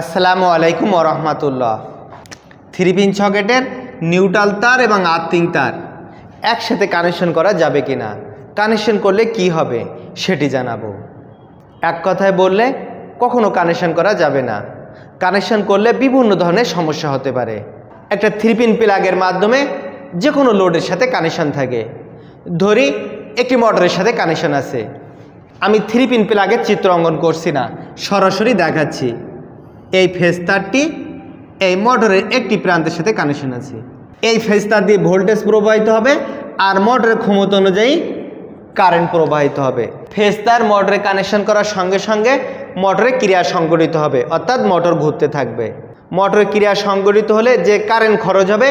আসসালামু আলাইকুম ওরহমাতুল্লাহ থ্রি পিন সকেটের নিউট্রাল তার এবং আর্থিং তার একসাথে কানেকশন করা যাবে কি না কানেকশন করলে কি হবে সেটি জানাব। এক কথায় বললে, কখনো কানেকশন করা যাবে না। কানেকশন করলে বিভিন্ন ধরনের সমস্যা হতে পারে। একটা থ্রি পিন প্লাগের মাধ্যমে যে কোনো লোডের সাথে কানেকশন থাকে। ধরি, একটি মোটরের সাথে কানেকশন আছে। আমি থ্রি পিন প্লাগের চিত্র অঙ্কন করছি না, সরাসরি দেখাচ্ছি। এই ফেস্তারটি এই মোটরের একটি প্রান্তের সাথে কানেকশন আছে। এই ফেস্তার দিয়ে ভোল্টেজ প্রবাহিত হবে আর মোটরের ক্ষমতা অনুযায়ী কারেন্ট প্রবাহিত হবে। ফেস্তার মোটরে কানেকশন করার সঙ্গে সঙ্গে মোটরে ক্রিয়া সংগঠিত হবে, অর্থাৎ মোটর ঘুরতে থাকবে। মোটরের ক্রিয়া সংগঠিত হলে যে কারেন্ট খরচ হবে,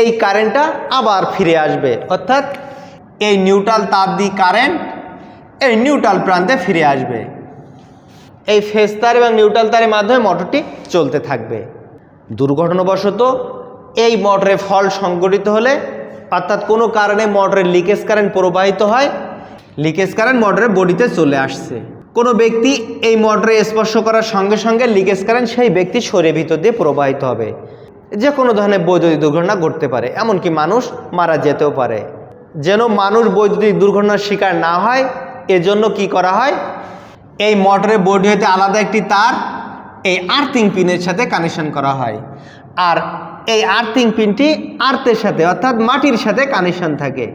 এই কারেন্টটা আবার ফিরে আসবে, অর্থাৎ এই নিউট্রাল তার দিয়ে কারেন্ট এই নিউট্রাল প্রান্তে ফিরে আসবে। এই ফেস তার এবং নিউট্রাল তারের মাধ্যমে মোটরটি চলতে থাকবে। দুর্ঘটনাবশত এই মোটরে ফল সংঘটিত হলে, অর্থাৎ কোনো কারণে মোটরের লিকেজ কারেন্ট প্রবাহিত হয় লিকেজ কারেন্ট মোটরের বডিতে চলে আসছে। কোনো ব্যক্তি এই মোটরে স্পর্শ করার সঙ্গে সঙ্গে লিকেজ কারেন্ট সেই ব্যক্তি শরীরের ভিতর দিয়ে প্রবাহিত হবে। যে কোনো ধরনের বৈদ্যুতিক দুর্ঘটনা ঘটতে পারে, এমনকি মানুষ মারা যেতেও পারে। যেন মানুষ বৈদ্যুতিক দুর্ঘটনার শিকার না হয়, এজন্য কি করা হয়? এই মোটরের বডি হতে আলাদা একটি তার, এই আর্থিং পিনের সাথে কানেকশন করা হয়। আর এই আর্থিং পিনটি আর্থের সাথে, অর্থাৎ মাটির সাথে কানেকশন থাকে।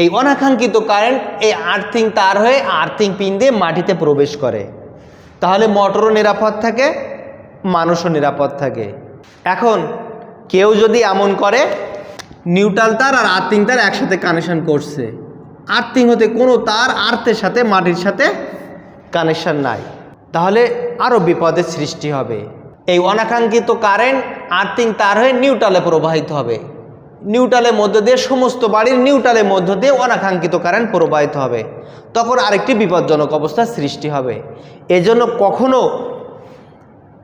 এই অনাকাঙ্ক্ষিত কারেন্ট এই আর্থিং তার হয়ে আর্থিং পিন দিয়ে মাটিতে প্রবেশ করে। তাহলে মোটরও নিরাপদ থাকে, মানুষও নিরাপদ থাকে। এখন কেউ যদি এমন করে নিউট্রাল তার আর আর্থিং তার একসাথে কানেকশন করছে। আর্থিং হতে কোনো তার আর্থের সাথে, মাটির সাথে কানেকশন নাই। তাহলে আরও বিপদের সৃষ্টি হবে। এই অনাকাঙ্ক্ষিত কারেন্ট আর্থিং তার হয়ে নিউট্রালে প্রবাহিত হবে। নিউট্রালের মধ্য দিয়ে সমস্ত বাড়ির নিউট্রালের মধ্য দিয়ে অনাকাঙ্ক্ষিত কারেন্ট প্রবাহিত হবে। তখন আরেকটি বিপজ্জনক অবস্থার সৃষ্টি হবে। এজন্য কখনো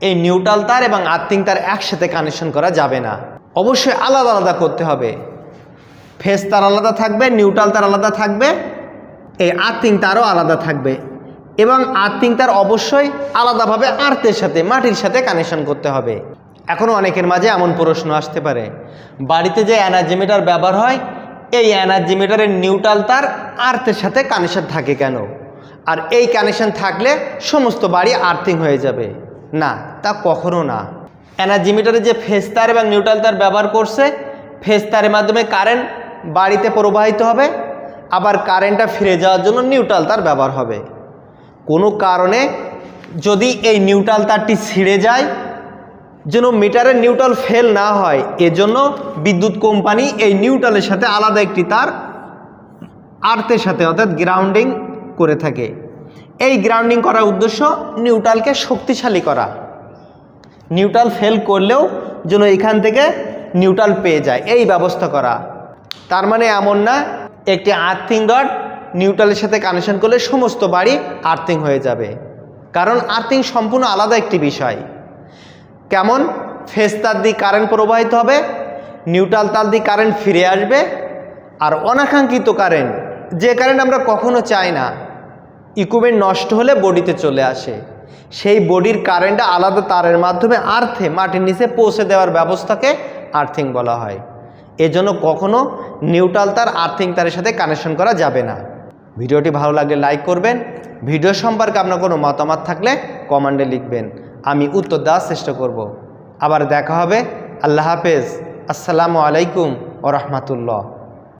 এই নিউট্রাল তার এবং আর্থিং তার একসাথে কানেকশন করা যাবে না। অবশ্যই আলাদা আলাদা করতে হবে। ফেস তার আলাদা থাকবে, নিউট্রাল তার আলাদা থাকবে, এই আর্থিং তারও আলাদা থাকবে। এবং আর্থিং তার অবশ্যই আলাদাভাবে আর্থের সাথে, মাটির সাথে কানেকশন করতে হবে। এখনও অনেকের মাঝে এমন প্রশ্ন আসতে পারে। বাড়িতে যে এনার্জি মিটার ব্যবহার হয়, এই এনার্জি মিটারের নিউট্রাল তার আর্থের সাথে কানেকশন থাকে কেন? আর এই কানেকশন থাকলে সমস্ত বাড়ি আর্থিং হয়ে যাবে। না, তা কখনো না। এনার্জি মিটারে যে ফেস তার এবং নিউট্রাল তার ব্যবহার করছে ফেস তারের মাধ্যমে কারেন্ট বাড়িতে প্রবাহিত হবে, আবার কারেন্টটা ফিরে যাওয়ার জন্য নিউট্রাল তার ব্যবহার হবে। কোনো কারণে যদি এই নিউট্রাল তারটি ছিঁড়ে যায়, যেন মিটারের নিউট্রাল ফেল না হয়, এজন্য বিদ্যুৎ কোম্পানি এই নিউট্রালের সাথে আলাদা একটি তার আর্থের সাথে, অর্থাৎ গ্রাউন্ডিং করে থাকে। এই গ্রাউন্ডিং করার উদ্দেশ্য নিউট্রালকে শক্তিশালী করা। নিউট্রাল ফেল করলেও যেন এখান থেকে নিউট্রাল পেয়ে যায়, এই ব্যবস্থা করা। তার মানে এমন না, একটি আর্থিং রড নিউট্রালের সাথে কানেকশন করলে সমস্ত বাড়ি আর্থিং হয়ে যাবে। কারণ আর্থিং সম্পূর্ণ আলাদা একটি বিষয়। কেমন? ফেস তার দিয়ে কারেন্ট প্রবাহিত হবে নিউট্রাল তার দিয়ে কারেন্ট ফিরে আসবে, আর অনাকাঙ্ক্ষিত কারেন্ট যে কারেন্ট আমরা কখনো চাই না ইকুইপমেন্ট নষ্ট হলে বডিতে চলে আসে। সেই বডির কারেন্টটা আলাদা তারের মাধ্যমে আর্থে মাটির নিচে পৌঁছে দেওয়ার ব্যবস্থাকে আর্থিং বলা হয়। এজন্য কখনো নিউট্রাল তার আর্থিং তারের সাথে কানেকশন করা যাবে না। ভিডিওটি ভালো লাগলে লাইক করবেন। ভিডিও সম্পর্কে আপনার কোনো মতামত থাকলে কমেন্টে লিখবেন। আমি উত্তর দেওয়ার চেষ্টা করব। আবার দেখা হবে। আল্লাহ হাফেজ। আসসালামু আলাইকুম ও রহমতুল্লাহ।